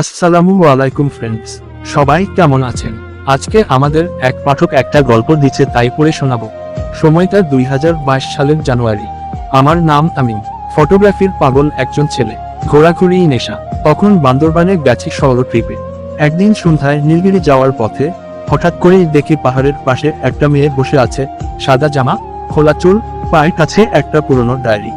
আসসালামু আলাইকুম ফ্রেন্ডস সবাই কেমন আছেন? আজকে আমাদের এক পাঠক একটা গল্প দিচ্ছে, তাই পড়ে শোনাবো। সময়টা দুই হাজার বাইশ সালের জানুয়ারি। আমার নাম তামিম, ফটোগ্রাফির পাগল একজন ছেলে, ঘোরাঘুরি নেশা, তখন বান্দরবানে গেছি শহর ট্রিপে। একদিন সন্ধ্যায় নীলগিরি যাওয়ার পথে হঠাৎ করেই দেখি পাহাড়ের পাশে একটা মেয়ে বসে আছে, সাদা জামা, খোলা চুল, পায়ের কাছে একটা পুরনো ডায়েরি।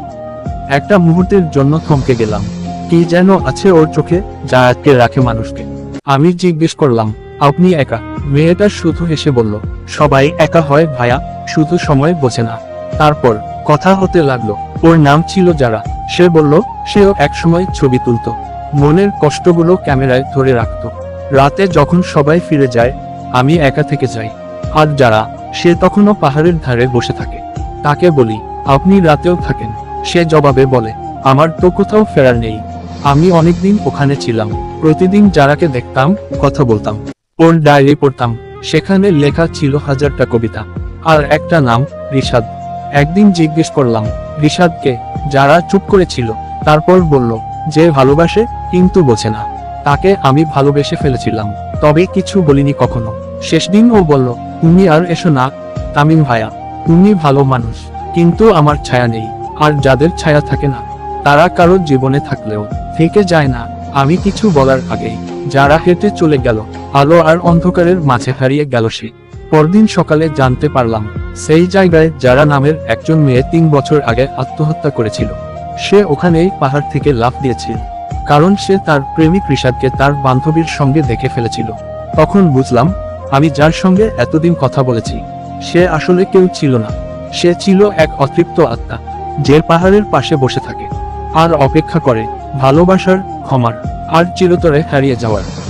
একটা মুহূর্তের জন্য থমকে গেলাম। কি যেন আছে ওর চোখে যা আটকে রাখে মানুষকে। আমি জিজ্ঞেস করলাম, আপনি একা? মেয়েটা শুধু হেসে বলল, সবাই একা হয় ভায়া শুধু সময় বোঝে না। তারপর কথা হতে লাগল, ওর নাম ছিল যারা। সে বলল, সেও একসময় ছবি তুলতো। মনের কষ্টগুলো ক্যামেরায় ধরে রাখতো। রাতে যখন সবাই ফিরে যায়, আমি একা থেকে যাই। আর যারা, সে তখনও পাহাড়ের ধারে বসে থাকে। তাকে বলি, আপনি রাতেও থাকেন? সে জবাবে বলে, আমার তো কোথাও ফেরার নেই। আমি অনেকদিন ওখানে ছিলাম। প্রতিদিন যারাকে দেখতাম, কথা বলতাম। ওর ডায়েরি পড়তাম। সেখানে লেখা ছিল হাজারটা কবিতা। আর একটা নাম, রিশাদ। একদিন জিজ্ঞেস করলাম রিশাদকে যারা চুপ করেছিল, তারপর বলল, যে ভালোবাসে, কিন্তু বোঝে না। তাকে আমি ভালোবেসে ফেলেছিলাম। তবে কিছু বলিনি কখনো। শেষ দিন ও বলল, তুমি আর এসো না, তামিম ভাইয়া। তুমি ভালো মানুষ, কিন্তু আমার ছায়া নেই। আর যাদের ছায়া থাকে না তারা কারোর জীবনে থাকলেও থেকে যায় না, আমি কিছু বলার আগেই, যারা হেঁটে চলে গেল, আলো আর অন্ধকারের মাঝে হারিয়ে গেল সে। পরদিন সকালে জানতে পারলাম, সেই জায়গায় যারা নামের একজন মেয়ে তিন বছর আগে আত্মহত্যা করেছিল, সে ওখানেই পাহাড় থেকে লাফ দিয়েছিল। কারণ সে তার প্রেমিক ঋষাদকে তার বান্ধবীর সঙ্গে দেখে ফেলেছিল। তখন বুঝলাম, আমি যার সঙ্গে এতদিন কথা বলেছি, সে আসলে কেউ ছিল না। সে ছিল এক অতৃপ্ত আত্মা, যে পাহাড়ের পাশে বসে থাকে। আর অপেক্ষা করে ভালোবাসার ক্ষমার আর চিরতরে হারিয়ে যাওয়ার।